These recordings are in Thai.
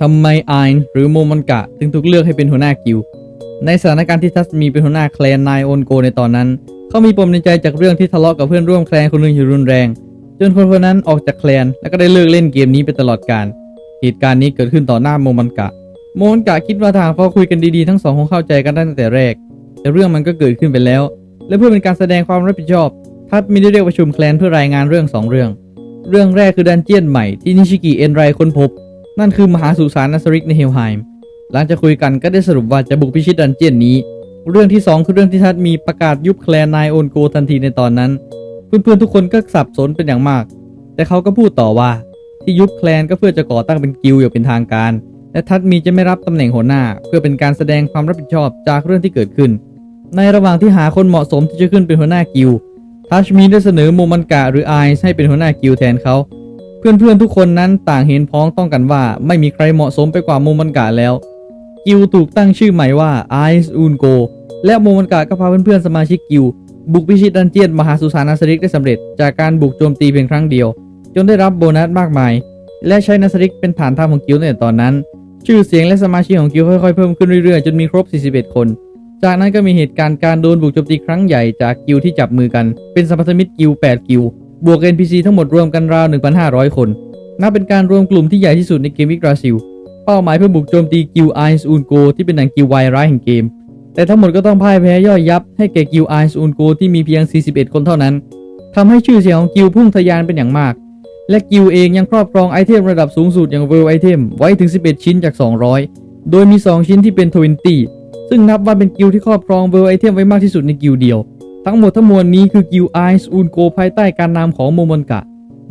ทำไมไอน์หรือโมมันกะถึงถูกเลือกให้เป็นหัวหน้ากิลด์ในสถานการณ์ที่ทัสมีเป็นหัวหน้าแคลนนายโอนโกในตอนนั้น เขามีปมในใจจากเรื่องที่ทะเลาะกับเพื่อนร่วมแคลนคนหนึ่งอยู่รุนแรง จนคนคนนั้นออกจากแคลนแล้วก็ได้เลิกเล่นเกมนี้ไปตลอดกาลเหตุการณ์นี้เกิดขึ้นต่อหน้าโมมันกะ โมมันกะคิดว่าทางเขาคุยกันดีๆทั้งสองคงเข้าใจกันได้ตั้งแต่แรก แต่เรื่องมันก็เกิดขึ้นไปแล้ว และเพื่อเป็นการแสดงความรับผิดชอบ ทัดมีได้เรียกประชุมแคลนเพื่อรายงานเรื่องสองเรื่อง เรื่องแรกคือดันเจียนใหม่ที่นิชิกิเอ็นไรค้นพบ นั่นคือมหาสุสานนัสริกในเฮลไฮม์หลังจากคุยกันก็ได้สรุปว่าจะบุกพิชิตดันเจียนนี้ เรื่องที่ 2 คือเรื่องที่ทัดมีประกาศยุบแคลนนายโอนโกทันทีในตอนนั้น เพื่อนๆทุกคนก็สับสนเป็นอย่างมาก แต่เขาก็พูดต่อว่าที่ยุบแคลนก็เพื่อจะก่อตั้งเป็นกิลด์อย่างเป็นทางการ และทัดมีจะไม่รับตำแหน่งหัวหน้า เพื่อเป็นการแสดงความรับผิดชอบจากเรื่องที่เกิดขึ้น ในระหว่างที่หาคนเหมาะสมที่จะขึ้นเป็นหัวหน้ากิลด์ทัชมีได้เสนอโมมันกะหรือไอซ์ให้เป็นหัวหน้ากิลด์แทนเขา เพื่อนๆทุกคนนั้นต่างเห็นพ้องต้องกันว่าไม่มีใครเหมาะสมไปกว่าโมมันกะแล้ว กิลถูกตั้งชื่อใหม่ว่า Ice u n g o และโมมันกะก็พาเพื่อนๆสมาชิกกิลบุกพิชิตดันเจียนมหาสุสานาสริกได้สำเร็จ จากการบุกโจมตีเพียงครั้งเดียว จนได้รับโบนัสมากมาย และใช้นาสริกเป็นฐานทัพของกิลด์ตั้งแต่ตอนนั้น ชื่อเสียงและสมาชิกของกิลค่อยๆเพิ่มขึ้นเรื่อยๆจนมีครบ 41 คน จากนั้นก็มีเหตุการณ์การโดนบุกโจมตีครั้งใหญ่จากกิลที่จับมือกัน เป็นสัมพันธมิตรกิลด์8กิล บวก NPC ทั้งหมดรวมกันราว 1,500 คน นับเป็นการรวมกลุ่มที่ใหญ่ที่สุดในเกมวิกราซิล เป้าหมายเพื่อบุกโจมตีกิลไอซ์อูนโกที่เป็นหนังกิลวร้ายแห่งเกม แต่ทั้งหมดก็ต้องพ่ายแพ้ย่อยยับให้แก่กิลไอซ์อูนโกที่มีเพียง 41 คนเท่านั้นทำให้ชื่อเสียงของกิลพุ่งทะยานเป็นอย่างมาก และกิลเองยังครอบครองไอเทมระดับสูงสุดอย่างเวลไอเทมไว้ถึง 11 ชิ้นจาก 200 โดยมี 2 ชิ้นที่เป็น 20 ซึ่งนับว่าเป็นกิลที่ครอบครองเวลไอเทมไว้มากที่สุดในกิลเดียว ทั้งหมดทั้งมวลนี้คือกิลไอซ์อูนโกภายใต้การนำของโมมอนกะ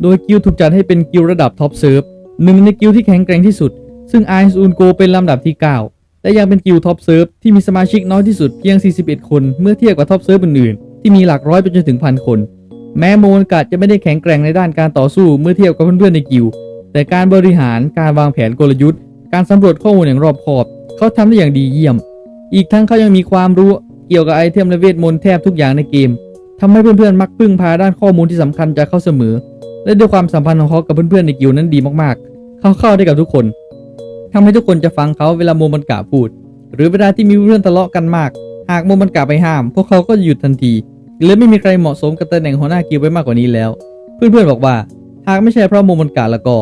โดยกิลถูกจัดให้เป็นกิลระดับท็อปเซิร์ฟหนึ่งในกิลที่แข็งแกร่งที่สุด ซึ่งไอซ์อูนโกเป็นลำดับที่ 9 และยังเป็นกิลท็อปเซิร์ฟที่มีสมาชิกน้อยที่สุดเพียง 41 คนเมื่อเทียบกับท็อปเซิร์ฟอื่นๆ ที่มีหลักร้อยไปจนถึงพันคน แม้โมนกะจะไม่ได้แข็งแกร่งในด้านการต่อสู้เมื่อเทียบกับเพื่อนๆในกิลแต่การบริหารการวางแผนกลยุทธ์ การสำรวจข้อมูลอย่างรอบคอบ เขาทำได้อย่างดีเยี่ยม อีกทั้งเขายังมีความรู้ เกี่ยวกับไอเทมและเวทมนต์แทบทุกอย่างในเกมทำให้เพื่อนๆมักพึ่งพาด้านข้อมูลที่สำคัญจากเขาเสมอ และด้วยความสัมพันธ์ของเขากับเพื่อนๆในกิลนั้นดีมากๆ เขาเข้าได้กับทุกคนทำให้ทุกคนจะฟังเขาเวลาโมมันกะพูด หรือเวลาที่มีเรื่องทะเลาะกันมาก หากโมมันกะไปห้าม พวกเขาก็จะหยุดทันทีเลยไม่มีใครเหมาะสมกับตำแหน่งหัวหน้ากิลไปมากกว่านี้แล้ว เพื่อนๆบอกว่า หากไม่ใช่เพราะโมมันกะแล้วก็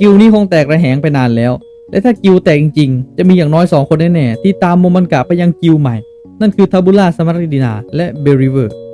กิลนี้คงแตกระแหงไปนานแล้ว และถ้ากิลแตกจริงๆ จะมีอย่างน้อยสองคนแน่ๆที่ตามโมมันกะไปยังกิลใหม่ นั่นคือทาบูล่าสมาริดินาและเบริเวอร์